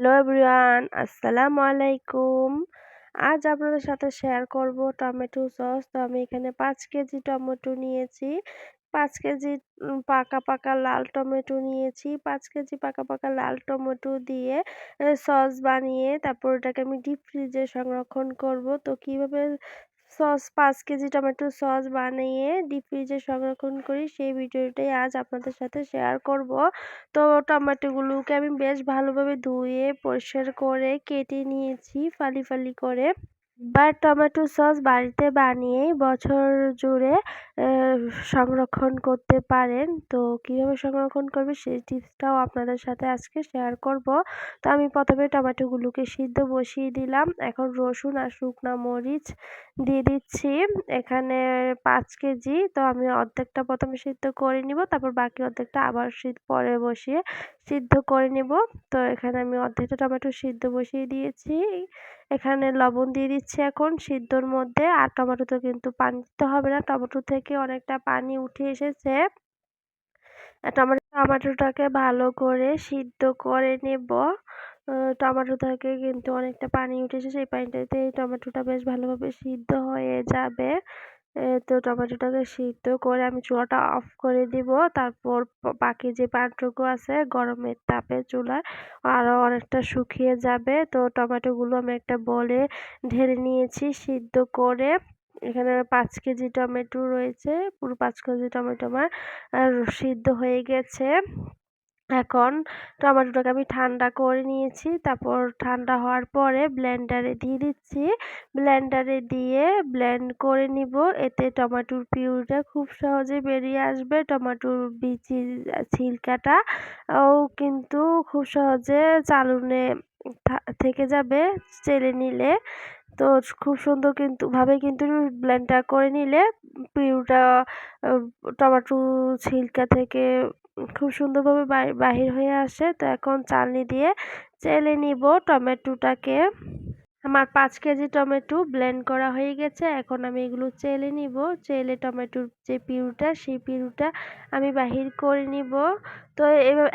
Hello everyone, আসসালামু আলাইকুম। আজ আপনাদের সাথে শেয়ার করব টমেটো সস তো আমি এখানে পাঁচ কেজি টমেটো নিয়েছি। পাঁচ কেজি পাকা পাকা লাল টমেটো নিয়েছি। পাঁচ কেজি পাকা পাকা লাল টমেটো দিয়ে সস বানিয়ে তারপর ওটাকে আমি ডিপ ফ্রিজে সংরক্ষণ করব। তো কীভাবে সস, পাঁচ কেজি টমেটো সস বানিয়ে ডিপ ফ্রিজে সংরক্ষণ করি। সেই ভিডিওটাই আজ আপনাদের সাথে শেয়ার করব। তো টমেটোগুলোকে আমি বেশ ভালোভাবে ধুয়ে, পরিষ্কার করে কেটে নিয়েছি ফালি ফালি করে। বা টমেটো সস বাড়িতে বানিয়ে বছর জুড়ে সংরক্ষণ করতে পারেন। তো কীভাবে সংরক্ষণ করবে সেই টিপসটাও আপনাদের সাথে আজকে শেয়ার করব। তো আমি প্রথমে টমেটোগুলোকে সিদ্ধ বসিয়ে দিলাম। এখন রসুন আর শুকনা মরিচ দিয়ে দিচ্ছি। এখানে পাঁচ কেজি। তো আমি অর্ধেকটা প্রথমে সিদ্ধ করে নিব। তারপর বাকি অর্ধেকটা আবার শীত পরে বসিয়ে সিদ্ধ করে নিব। তো এখানে আমি অর্ধেকটা টমেটো সিদ্ধ বসিয়ে দিয়েছি। এখানে লবণ দিয়ে দিচ্ছি এখন সিদ্ধর মধ্যে। আর টমেটো তো কিন্তু পানি দিতে হবে না। টমেটো থেকে অনেকটা পানি উঠে এসেছে। টমেটো টমেটোটাকে ভালো করে সিদ্ধ করে নেব। টমেটো থেকে কিন্তু অনেকটা পানি উঠে এসেছে পানিটাতে টমেটোটা বেশ ভালোভাবে সিদ্ধ হয়ে যাবে। তো টমেটোটাকে সিদ্ধ করে আমি চুলাটা অফ করে দিব। তারপর বাকি যে পানটুকু আছে, গরমের তাপে চুলায় আরও অনেকটা শুকিয়ে যাবে। তো টমেটোগুলো আমি একটা বলে ঢেলে নিয়েছি সিদ্ধ করে। এখানে পাঁচ কেজি টমেটো রয়েছে। পুরো পাঁচ কেজি টমেটো আমার সিদ্ধ হয়ে গেছে। এখন টমেটোটাকে আমি ঠান্ডা করে নিয়েছি। তারপর ঠান্ডা হওয়ার পরে ব্লেন্ডারে দিয়ে দিচ্ছি। ব্লেন্ডারে দিয়ে ব্লেন্ড করে নিব। এতে টমেটোর পিউরিটা খুব সহজে বেরিয়ে আসবে। টমেটোর বিচি ছিলকাটা ও কিন্তু খুব সহজে চালুনে থেকে যাবে চেলে নিলে। তো খুব সুন্দর কিন্তু, ভাবে কিন্তু ব্লেন্ডার করে নিলে পিউটা টমেটো, ছিলকা থেকে খুব সুন্দরভাবে বাহির হয়ে আসে। তো এখন চালনি দিয়ে চেলে নিব টমেটোটাকে। আমার পাঁচ কেজি টমেটো ব্লেন্ড করা হয়ে গেছে। এখন আমি এগুলো চেলে নিব। চেলে টমেটোর যে পিউটা সেই পিউটা আমি বাহির করে নিব। তো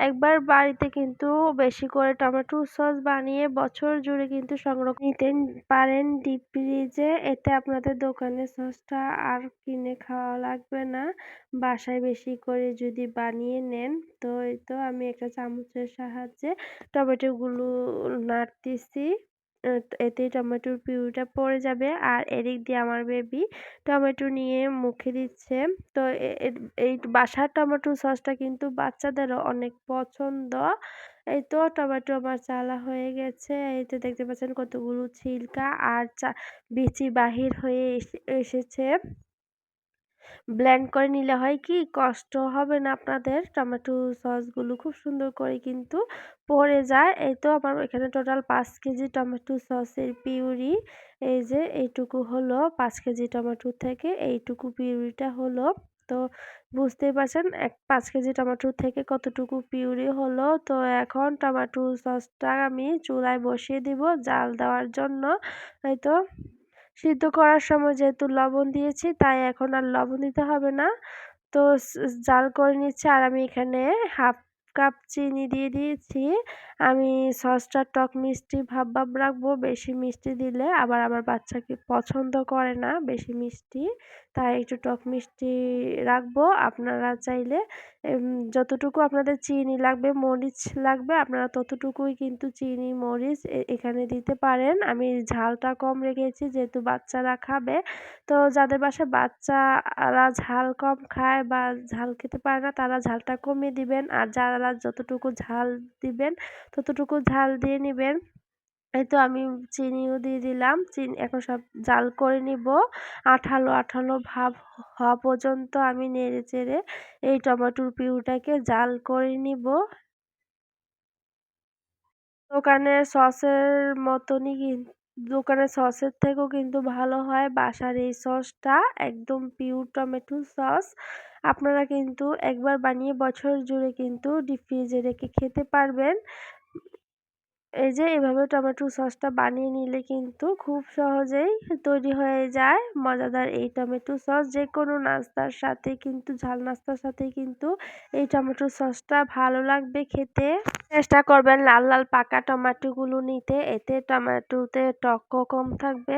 একবার বাড়িতে কিন্তু বেশি করে টমেটো সস বানিয়ে বছর জুড়ে কিন্তু সংরক্ষণ নিতে পারেন ডিপ ফ্রিজে এতে আপনাদের দোকানের সসটা আর কিনে খাওয়া লাগবে না। বাসায় বেশি করে যদি বানিয়ে নেন, তো এই তো আমি একটা চামচের সাহায্যে টমেটোগুলো নাড়তেছি। এতে টমেটোর পিউরিটা পড়ে যাবে আর এদিক দিয়ে আমার বেবি টমেটো নিয়ে মুখে দিচ্ছে। তো এই বাসার টমেটো সসটা কিন্তু বাচ্চাদেরও অনেক পছন্দ। এই তো টমেটো আমার চালা হয়ে গেছে। এই তো দেখতে পাচ্ছেন কতগুলো ছিলকা আর চা, বিচি বাহির হয়ে এসেছে। ব্লেন্ড করে নিলে হয় কি কষ্ট হবে না আপনাদের। টমেটো সসগুলো খুব সুন্দর করে কিন্তু পড়ে যায়। এই তো আমার এখানে টোটাল পাঁচ কেজি টমেটো সসের পিউরি। এই যে এইটুকু হলো, পাঁচ কেজি টমেটো থেকে এইটুকু পিউরিটা হলো। তো বুঝতেই পারছেন, এক পাঁচ কেজি টমেটো থেকে কতটুকু পিউরি হলো। তো এখন টমেটো সসটা আমি চুলায় বসিয়ে দিব জাল দেওয়ার জন্য। এই তো সিদ্ধ করার সময় যেহেতু লবণ দিয়েছি, তাই এখন আর লবণ দিতে হবে না। তো জাল করে নিচ্ছে আর আমি এখানে হাফ কাপ চিনি দিয়ে দিয়েছি। আমি সসটা টক মিষ্টি ভাব ভাব রাখব, বেশি মিষ্টি দিলে আবার আমার বাচ্চাকে পছন্দ করে না বেশি মিষ্টি। তাই একটু টক মিষ্টি রাখব। আপনারা চাইলে যতটুকু আপনাদের চিনি লাগবে, মরিচ লাগবে, আপনারা ততটুকুই কিন্তু চিনি, মরিচ এখানে দিতে পারেন। আমি ঝালটা কম রেখেছি, যেহেতু বাচ্চারা খাবে। তো যাদের বাসায় বাচ্চারা ঝাল কম খায় বা ঝাল খেতে পারে না, তারা ঝালটা কমিয়ে দিবেন। আর যারা যতটুকু ঝাল দিবেন, ততটুকু ঝাল দিয়ে নেবেন। এই তো আমি চিনিও দিয়ে দিলাম। চিনি, এখন সব জাল করে নিব। আঠালো আঠালো ভাব হওয়া পর্যন্ত আমি নেড়ে চেড়ে এই টমেটোর পিউটাকে জাল করে নিব। দোকানের সসের মতনই দোকানের সসের থেকেও কিন্তু ভালো হয়। বাসার এই সসটা একদম পিওর টমেটো সস আপনারা কিন্তু একবার বানিয়ে বছর জুড়ে কিন্তু ডিপ ফ্রিজে রেখে খেতে পারবেন। এই যে এভাবে টমেটো সসটা বানিয়ে নিলে কিন্তু খুব সহজেই তৈরি হয়ে যায়। মজাদার এই টমেটো সস যে কোনো নাস্তার সাথে কিন্তু, ঝাল নাস্তার সাথে কিন্তু এই টমেটো সসটা ভালো লাগবে খেতে। চেষ্টা করবেন লাল লাল পাকা টমেটোগুলো নিতে, এতে টমেটোতে টকও কম থাকবে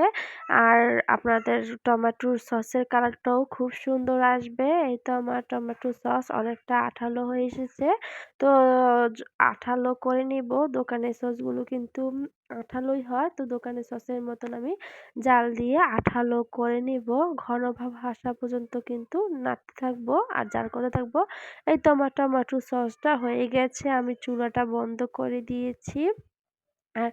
আর আপনাদের টমেটোর সসের কালারটাও খুব সুন্দর আসবে। এই তো আমার টমেটো সস অনেকটা আঠালো হয়ে এসেছে। তো আঠালো করে নিব। দোকানের সসগুলো কিন্তু আঠালোই হয়। তো দোকানে সসের মতন আমি জাল দিয়ে আঠালো করে নিব। ঘন ভাব আসা পর্যন্ত কিন্তু নাড়তে থাকব। আর জাল করতে থাকব, এই তো আমার টমেটো সসটা হয়ে গেছে। আমি চুলাটা বন্ধ করে দিয়েছি। আর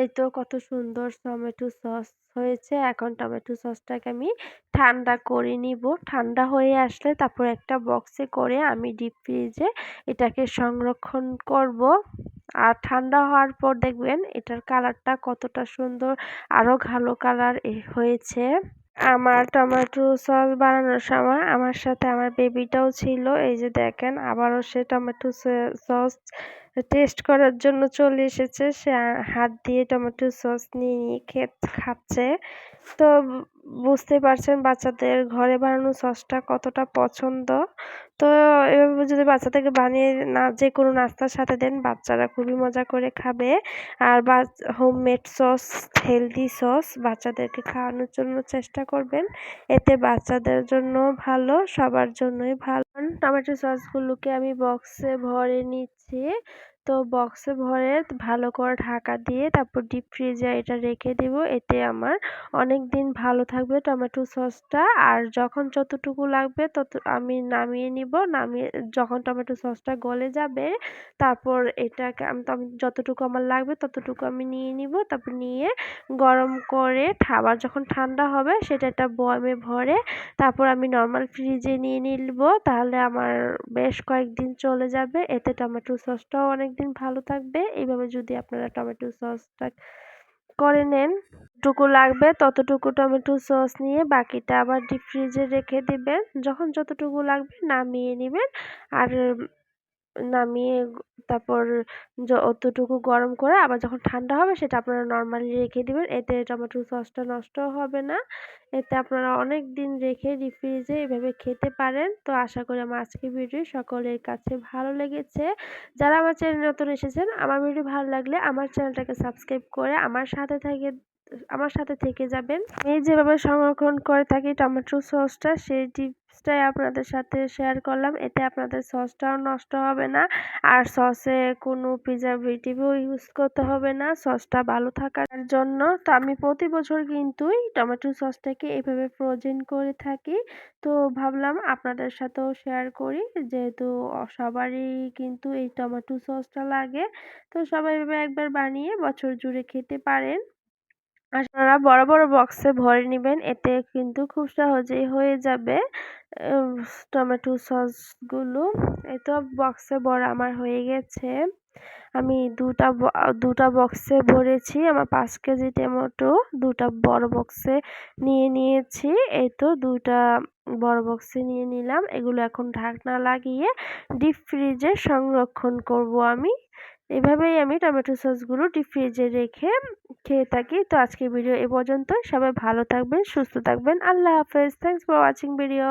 এই তো কত সুন্দর টমেটো সস হয়েছে। এখন টমেটো সসটাকে আমি ঠান্ডা করে নিব। ঠান্ডা হয়ে আসলে তারপর একটা বক্সে করে আমি ডিপ ফ্রিজে এটাকে সংরক্ষণ করব। আর ঠান্ডা হওয়ার পর দেখবেন এটার কালারটা কতটা সুন্দর আরও ভালো কালার হয়েছে। আমার টমেটো সস বানানোর সময় আমার সাথে আমার বেবিটাও ছিল, এই যে দেখেন আবারও সে টমেটো সস টেস্ট করার জন্য চলে এসেছে। সে হাত দিয়ে টমেটো সস নিয়ে নিয়ে খাচ্ছে। তো বুঝতে পারছেন বাচ্চাদের ঘরে বানানো সসটা কতটা পছন্দ। তো এভাবে যদি বাচ্চাদেরকে বানিয়ে না যে কোনো নাস্তার সাথে দেন, বাচ্চারা খুবই মজা করে খাবে। আর বা হোমমেড সস হেলদি সস বাচ্চাদেরকে খাওয়ানোর জন্য চেষ্টা করবেন। এতে বাচ্চাদের জন্য ভালো, সবার জন্যই ভালো। টমেটো সসগুলোকে আমি বক্সে ভরে নিচ্ছি। তো বক্সে ভরে ভালো করে ঢাকা দিয়ে তারপর ডিপ ফ্রিজে এটা রেখে দেব। এতে আমার অনেক দিন ভালো থাকবে টমেটো সসটা। আর যখন যতটুকু লাগবে তত আমি নামিয়ে নিব। নামিয়ে যখন টমেটো সসটা গলে যাবে তারপর এটাকে আমি যতটুকু আমার লাগবে ততটুকু আমি নিয়ে নিব। তারপর নিয়ে গরম করে আবার যখন ঠান্ডা হবে সেটা একটা বয়ামে ভরে তারপর আমি নর্মাল ফ্রিজে নিয়ে নিব। তাহলে আমার বেশ কয়েকদিন চলে যাবে। এতে টমেটো সসটাও অনেক দিন ভালো থাকবে। এইভাবে যদি আপনারা টমেটো সসটা করে নেন টুকু লাগবে ততটুকু টমেটো সস নিয়ে বাকিটা আবার ডিপ ফ্রিজে রেখে দিবেন। যখন যতটুকু লাগবে নামিয়ে নেবেন। আর নামিয়ে তারপর অতটুকু গরম করে আবার যখন ঠান্ডা হবে সেটা আপনারা নর্মালি রেখে দিবেন। এতে টমেটো সসটা নষ্ট হবে না। এতে আপনারা অনেক দিন রেখে ডিপ ফ্রিজে এভাবে খেতে পারেন। তো আশা করি আমার আজকের ভিডিও সকলের কাছে ভালো লেগেছে। যারা আমার চ্যানেল নতুন এসেছেন, আমার ভিডিও ভালো লাগলে আমার চ্যানেলটাকে সাবস্ক্রাইব করে আমার সাথে থেকে আমার সাথে থেকে যাবেন। আমি যেভাবে সংরক্ষণ করে থাকি টমেটো সসটা, সেই টিপসটাই আপনাদের সাথে শেয়ার করলাম। এতে আপনাদের সসটাও নষ্ট হবে না। আর সসে কোনো প্রিজারভেটিভও ইউজ করতে হবে না। সসটা ভালো থাকার জন্য। তো আমি প্রতি বছর কিন্তুই টমেটো সসটাকে এভাবে ফ্রোজেন করে থাকি। তো ভাবলাম আপনাদের সাথেও শেয়ার করি। যেহেতু সবারই কিন্তু এই টমেটো সসটা লাগে। তো সবাই এভাবে একবার বানিয়ে বছর জুড়ে খেতে পারেন। আপনারা বড় বড় বক্সে ভরে নেবেন, এতে কিন্তু খুব সহজেই হয়ে যাবে। টমেটো সসগুলো তো বক্সে ভরা আমার হয়ে গেছে। আমি দুটা দুটা বক্সে ভরেছি, আমার পাঁচ কেজি টমেটো দুটা বড় বক্সে নিয়ে নিয়েছি। এই তো দুটা বড় বক্সে নিয়ে নিলাম, এগুলো এখন ঢাকনা লাগিয়ে ডিপ ফ্রিজে সংরক্ষণ করব আমি। এভাবেই আমি টমেটো সসগুলো ডিপ ফ্রিজে রেখে খেয়ে থাকি। তো আজকের ভিডিও এ পর্যন্ত সবাই ভালো থাকবেন, সুস্থ থাকবেন। আল্লাহ হাফেজ। Thanks for watching video